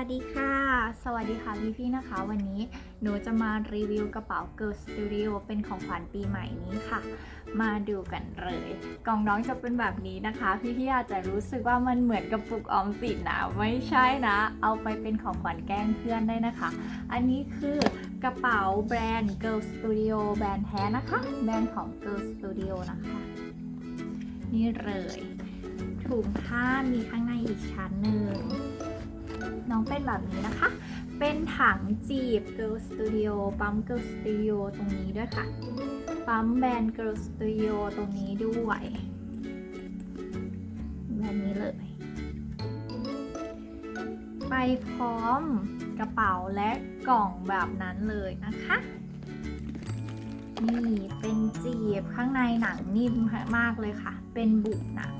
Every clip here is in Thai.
วัสดีค่ะ สวัสดีค่ะพี่พี่นะคะ วันนี้หนูจะมารีวิวกระเป๋า Girl Studio เป็นของขวัญปีใหม่นี้ค่ะ มาดูกันเลย กล่องน้องจะเป็นแบบนี้นะคะ พี่พี่อาจจะรู้สึกว่ามันเหมือนกระปุกออมสินนะ ไม่ใช่นะ เอาไปเป็นของขวัญแกล้งเพื่อนได้นะคะ อันนี้คือกระเป๋าแบรนด์ Girl Studio แบรนด์แท้นะคะ แบรนด์ของ Girl Studio นะคะ นี่เลยถุงผ้ามีข้างในอีกชั้นหนึ่ง น้องเป็นแบบนี้นะคะ เป็นถังจีบ Girl Studio ปั๊ม Girl Studio ตรงนี้ด้วยค่ะ ปั๊มแบรนด์ Girl Studio ตรงนี้ด้วยแบบนี้เลย ไปพร้อมกระเป๋าและกล่องแบบนั้นเลยนะคะนี่เป็นจีบข้างในหนังนิ่มมากเลยค่ะ เป็นบุหนัง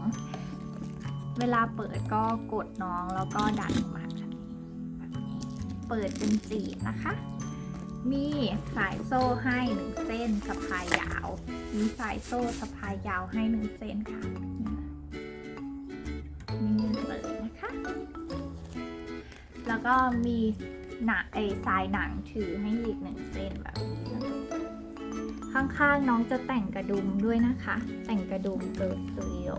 เวลาเปิดก็กดน้องแล้วก็ดันมาแบบนี้แบบนี้ เปิดเป็นจีบนะคะ มีสายโซ่ให้หนึ่งเส้นสะพายยาว มีสายโซ่สะพายยาวให้หนึ่งเส้นค่ะนี่เลยนะคะ แล้วก็มีหนังไอสายหนังถือให้อีกหนึ่งเส้นแบบนี้ข้างๆน้องจะแต่งกระดุมด้วยนะคะ แต่งกระดุมเกิดสตูดิโอ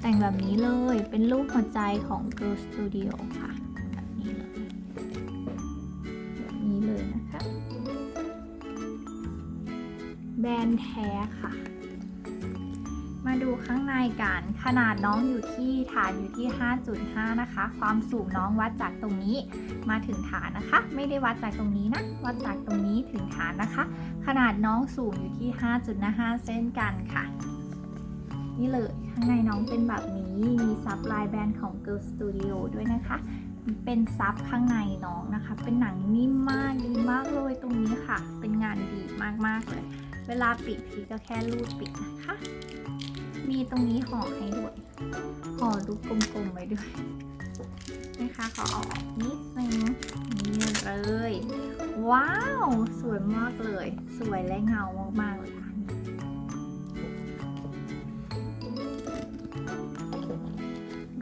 แต่งแบบนี้เลยเป็นรูปหัวใจของ Girl Studio ค่ะ นแท้ค่ะ มาดูข้างในกัน ขนาดน้องอยู่ที่ฐานอยู่ที่ 5.5 นะคะ ความสูงน้องวัดจากตรงนี้มาถึงฐานนะคะ ไม่ได้วัดจากตรงนี้นะ วัดจากตรงนี้ถึงฐานนะคะ ขนาดน้องสูงอยู่ที่ 5.5 เส้นกันค่ะ นี่เลยข้างในน้องเป็นแบบนี้ มีซับลายแบรนด์ของ Girl Studio ด้วยนะคะเป็นซับข้างในน้องนะคะ เป็นหนังนิ่มมากดีมากเลยตรงนี้ค่ะ เป็นงานดีมากๆเลย เวลาปิดพีก็แค่รูดปิดนะคะ มีตรงนี้ห่อให้ด้วย ห่อรูกลมๆไว้ด้วย นะคะขอเอาออกนิดนึงนี่เลย ว้าว สวยมากเลย สวยและเงามากๆเลยค่ะ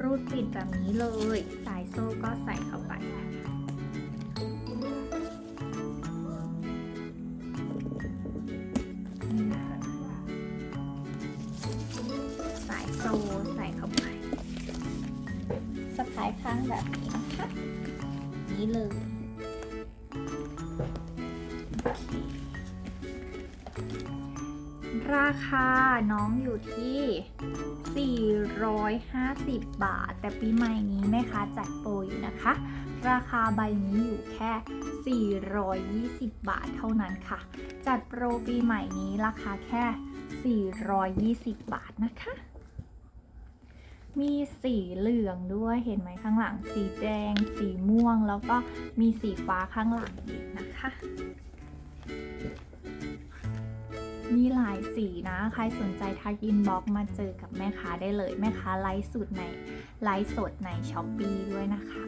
รูดปิดแบบนี้เลย สายโซ่ก็ใส่เข้าไปนะ โซ่ใส่เข้าไปสะพายข้างแบบนี้นะคะนี้เลยราคาน้องอยู่ที่ 450 บาท แต่ปีใหม่นี้แม่ค้าจัดโปรอยู่นะคะ ราคาใบนี้อยู่แค่ 420 บาทเท่านั้นค่ะ จัดโปรปีใหม่นี้ราคาแค่ 420 บาทนะคะ มีสีเหลืองด้วยเห็นไหมข้างหลัง สีแดง สีม่วง แล้วก็มีสีฟ้าข้างหลังอีกนะคะ มีหลายสีนะ ใครสนใจทักอินบ็อกมาเจอกับแม่ค้าได้เลย แม่ค้าไลฟ์สดในไลฟ์สดในช้อปปีด้วยนะคะ